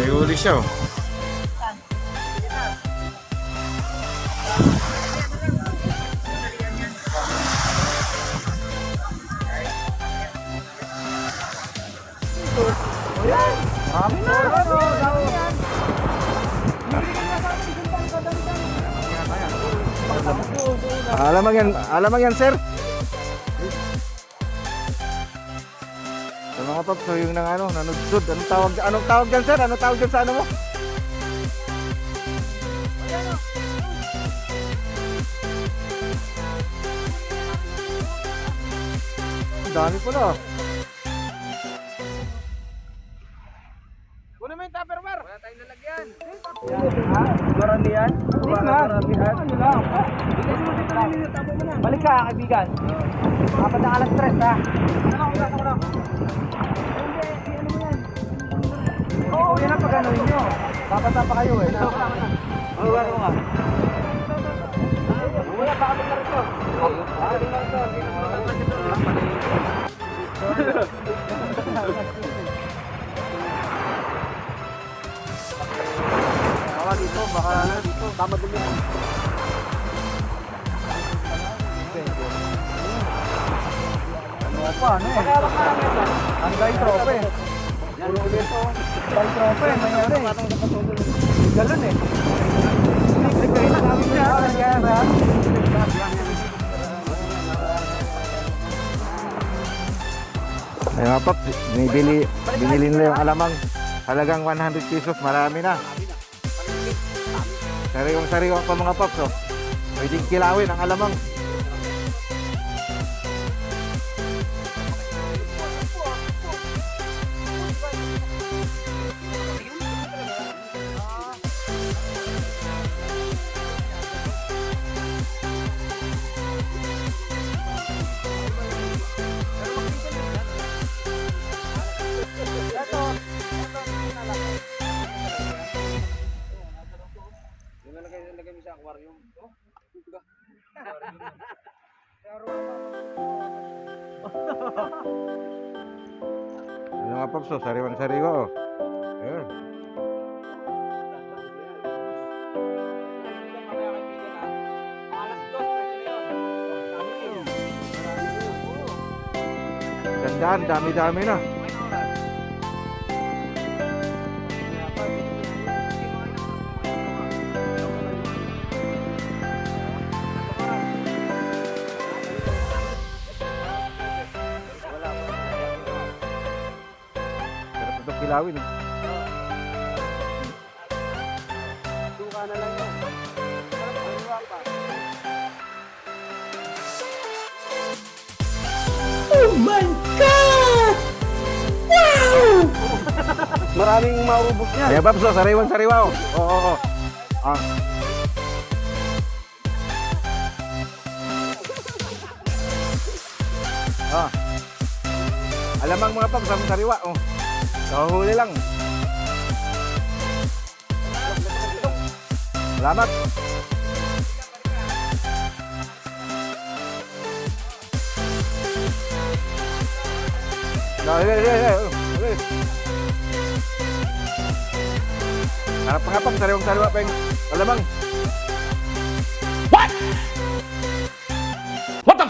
May huli siya oh. Alamang yan, alamang yan sir. Paps, so yung nang ano, nanudsod. Anong tawag, anong tawag dyan sir? Anong tawag dyan sa ano mo? Ang dami pala. Kunin mo yung tupperware. Wala tayong lalagyan. Maramihan? Hindi na. Maramihan? Ano lang? Balik ka, kaibigan. Apat na alas tres, ha? Ano ko lang, Babata pa kayo, eh. Oo, wala nga. Wala pa kami narito. Baka dito, baka ano dito. Tama din yun. Ano pa, ano eh? Ang gay tropa eh. Puro dito. Gay tropa eh, nangyari. Galon eh. Nagkay na kami niya. Nangyari. Ay mga paps, binibili, binili nila yung alamang. Halagang 100 pesos, marami na. Sariwang sariwang pa mga paps oh. Pwedeng kilawin ang alamang. Nalagay mo sa aquarium. Oh, diba? Yung mga paps oh, sariwang sariwa oh. Ayun. Gandaan, dami-dami na. Kilawin eh. Suka na lang yan. Kaliwa pa. Maraming maubos niya. Paps oh, sariwang sariwa oh. Oo, oo, oo. Ah. Ah. Alamang mga paps, ang sariwa oh. Kahuli lang. Selamat. Nah, ini, ini, ini. Harap pengapang sariwang sariwa peng. Kalau bang. What? What the